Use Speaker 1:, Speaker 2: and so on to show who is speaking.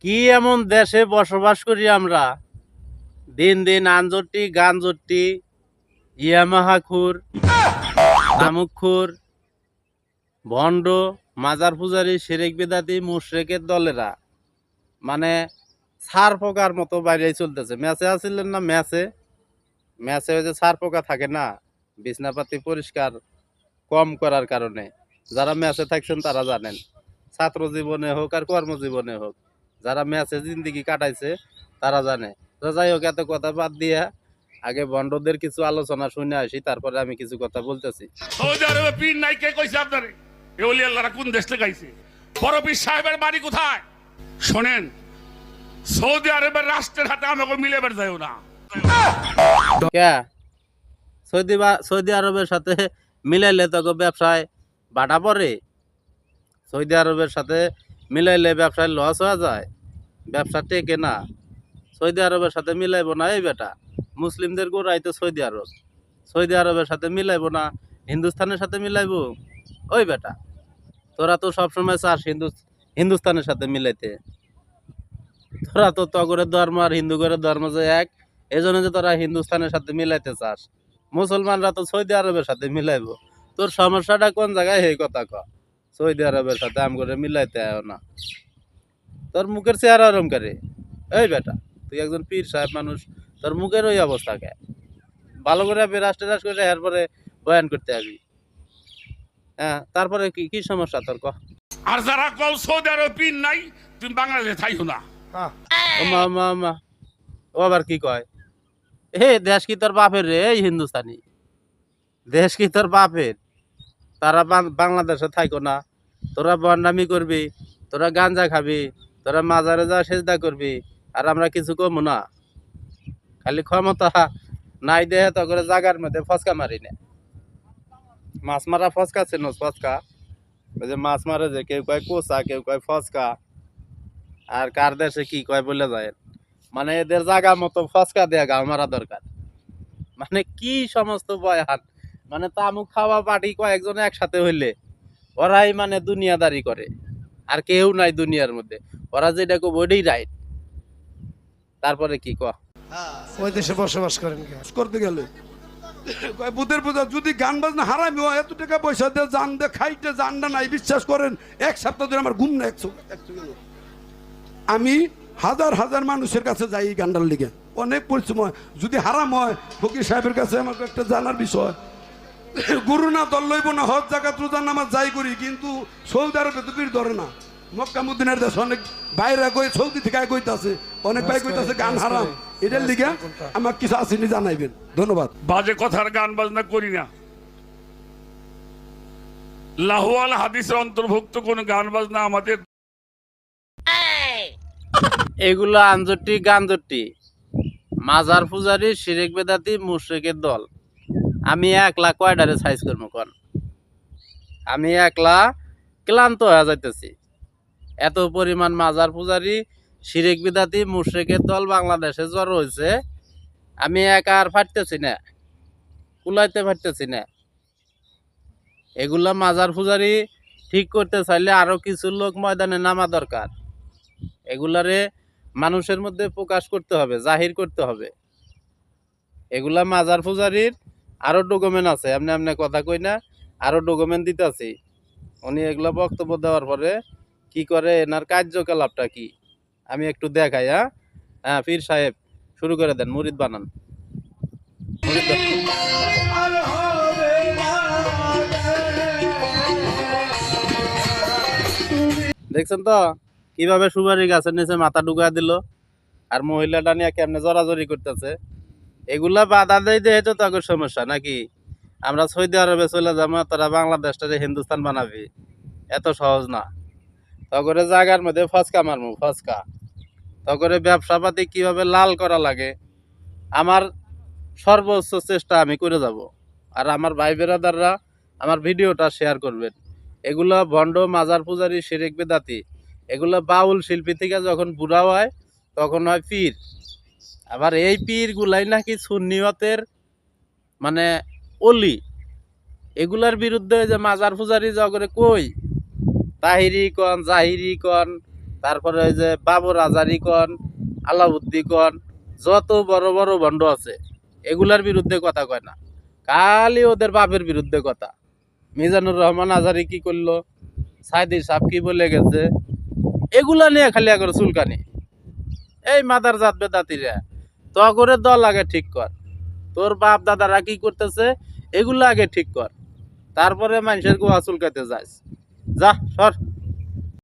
Speaker 1: কি এমন দেশে বসবাস করি আমরা? দিন দিন আনজটি গানজটি ইয়ামাহাখুর দামুক্ষুর ভণ্ড, মাজার পূজারি সেরেক বেদাতি, মুশরেকের দলেরা। মানে সার পোকার মতো বাইরে চলতেছে। ম্যাচে আসছিলেন না? ম্যাচে। ম্যাচে ওই যে সার পোকা থাকে না? বিছনাপাতি পরিষ্কার কম করার কারণে। যারা ম্যাচে থাকছেন তারা জানেন। ছাত্র জীবনে হোক আর কর্মজীবনে হোক। যারা ম্যাচে জিন্দিগি কাটাইছে তারা জানে। তো যাই হোক এত কথা বাদ দিয়ে আগে বন্ডদের কিছু আলোচনা শুনে আসি তারপরে আমি কিছু কথা বলতেছি।
Speaker 2: সৌদি আরবে পীর নাই কে কইছে আপনারে এ ওলি আল্লাহরা কোন দেশ থেকে আইছে? বড় পীর সাহেবের বাড়ি কোথায়? শোনেন সৌদি আরবের রাষ্ট্রের হাতে আমাকে মিলে বের যাও না।
Speaker 1: কে? সৌদি বা- সৌদি আরবের সাথে মিলাইলে তোকে ব্যবসায় বাটা পড়ে? সৌদি আরবের সাথে মিলাইলে ব্যবসায় লস হয়ে যায়, ব্যবসা টেকে না। সৌদি আরবের সাথে মিলাইবো না এই বেটা। মুসলিমদের গোড়াই তো সৌদি আরব। সৌদি আরবের সাথে মিলাইবো না, হিন্দুস্তানের সাথে মিলাইবো? ওই বেটা। তোরা তো সবসময় চাস হিন্দু, হিন্দুস্তানের সাথে মিলাইতে। তোরা তো তগরের ধর্ম আর হিন্দু করে ধর্ম যে এক এই জন্য যে তোরা হিন্দুস্তানের সাথে মিলাইতে চাস। মুসলমানরা তো সৌদি আরবের সাথে মিলাইবো। তোর সমস্যাটা কোন জায়গায়, এই কথা ক। সৌদি আরবের সাথে আম করে মিলাইতে আয় না। তোর মুখের চেহারা ওরম করে? এই বেটা তুই একজন পীর সাহেব মানুষ তোর মুখের ওই অবস্থা কে? ভালো করে আপনি রাষ্ট্রে রাস করে এরপরে বয়ান করতে যাবি হ্যাঁ তারপরে কি কি সমস্যা তোর ক?
Speaker 2: আর যারা কল সৌদি আরবে পীর নাই তুমি বাংলাদেশে থাইও না।
Speaker 1: ও মা মা মা ও আবার কি কয়? হে দেশ কি তোর বাপের রে? এই হিন্দুস্তানি। দেশ কি তোর বাপের? তারা বাংলাদেশে থাইকো না। তোরা বন্ডামি করবি, তোরা গাঞ্জা খাবি, তোরা মাজারে যা সেজদা করবি, আর আমরা কিছু কমু না। খালি ক্ষমতা নাই দেহে তো করে জাগার মধ্যে ফসকা মারি না। মাছ মারা ফসকা ছিল, ফসকা। ওই যে মাছ মারে যে কেউ কয় কোসা কেউ কয় ফসকা। আর কার দেশে কি কয় বলে যায়। মানে এদের জায়গা মতো ফসকা দেয়া গা মারা দরকার। মানে কি সমস্ত বয়ান। মানে তামুক খাওয়া পার্টি কয়েকজন একসাথে হইলে ওরাই মানে দুনিয়াদারি করে। আর কেউ নাই দুনিয়ার মধ্যে। ওরা যেটা কো ওইটাই রাইট তারপরে কি ক?
Speaker 3: ওই দেশে বসবাস করেন
Speaker 4: করতে গেলে। কয় বুধের পূজা যদি গান বাজনা হারামি হয় এত টাকা পয়সা দিয়ে জান দে খাইতে জানটা নাই বিশ্বাস করেন এক সপ্তাহ ধরে আমার ঘুম না একশো আমি হাজার হাজার মানুষের কাছে যাই এই গানটার লিগে। অনেক পরিশ্রম হয়। যদি হারাম হয় ফকির সাহেবের কাছে আমাকে একটা জানার বিষয়। গুরু না দল লইব না হজ জায়গা রোজার নামাজ যাই করি কিন্তু সৌদি আরবে তো বীর ধরে না। মক্কা মদিনের দেশ অনেক বাইরে কই সৌদি থেকে কইতাছে অনেক ভাই কইতাছে গান হারাম। এটার লিগে আমার কিছু আসেনি জানাইবেন। ধন্যবাদ।
Speaker 2: বাজে কথার গান বাজনা করি না। লাহওয়াল হাদিসের অন্তর্ভুক্ত কোন গান বাজনা আমাদের
Speaker 1: এগুলো আঞ্জটি গাঞ্জটি মাজার পূজারি শিরেক বেদাতি মুশ্রিকের দল। আমি একলা কয়ডারে সাইজ করব কন? আমি একলা ক্লান্ত হয়ে যাইতেছি। এত পরিমাণ মাজার পূজারি, শিরেক বিদাতি, মুশ্রিকের দল বাংলাদেশে জড়ো হয়েছে আমি একা আর ফাটতেছি না, কুলাইতে ফাটতেছি না। এগুলা মাজার পূজারি ঠিক করতে চাইলে আরও কিছু লোক ময়দানে নামা দরকার। এগুলারে মানুষের মধ্যে প্রকাশ করতে হবে, জাহির করতে হবে। এগুলা মাজার পূজারির আরও ডকুমেন্ট আছে, এমনি এমনি কথা কই না, আরও ডকুমেন্ট দিতেছি। উনি এগুলা বক্তব্য দেওয়ার পরে কি করে, এনার কার্যকলাপটা কি? আমি একটু দেখাই হ্যাঁ? হ্যাঁ পীর সাহেব, শুরু করে দেন, মুরিদ বানান। দেখছেন তো? কীভাবে সুপারি গাছের নিচে মাথা ঢুকা দিল? আর মহিলাটা নিয়ে কেমনে জড়াজড়ি করতেছে? এগুলা বাধা দেয় দেয় তো তাদের সমস্যা, নাকি? আমরা সৌদি আরবে চলে যাব, তোরা বাংলাদেশটারে হিন্দুস্তান বানাবি। এত সহজ না। তগরে জায়গার মধ্যে ফসকা মারমু, ফসকা। ব্যবসা পাতি কীভাবে লাল করা লাগে? আমার সর্বোচ্চ চেষ্টা আমি করে যাব। আর আমার ভাই বেরাদাররা আমার ভিডিওটা শেয়ার করবেন। এগুলা ভণ্ড মাজার পূজারি, শিরেক বেদাতি, এগুলো বাউল শিল্পী থেকে যখন বুড়া হয়, তখন হয় পীর। আবার এই পীর গুলাই নাকি সুন্নিয়তের মানে অলি। এগুলার বিরুদ্ধে যে মাজার পূজারি জগরে কই? তাহিরি কন, জাহিরি কন, তারপরে ওই যে বাবর আজারি কন আলাউদ্দি কন, যত বড় বড় ভণ্ড আছে, এগুলার বিরুদ্ধে কথা কয় না। কালি ওদের বাপের বিরুদ্ধে কথা। মিজানুর রহমান আজারি কি করল? সাইদি সাহেব কি বলে গেছে? এগুলা নিয়ে খালি একবার চুলকানি। এই মাদার জাত বেদাতিরা। তো করে দল আগে ঠিক কর। তোর বাপ দাদারা কি করতেছে, এগুলো আগে ঠিক কর। তারপরে মানুষের গোয়া চুলকাতে যাস। যা, সর।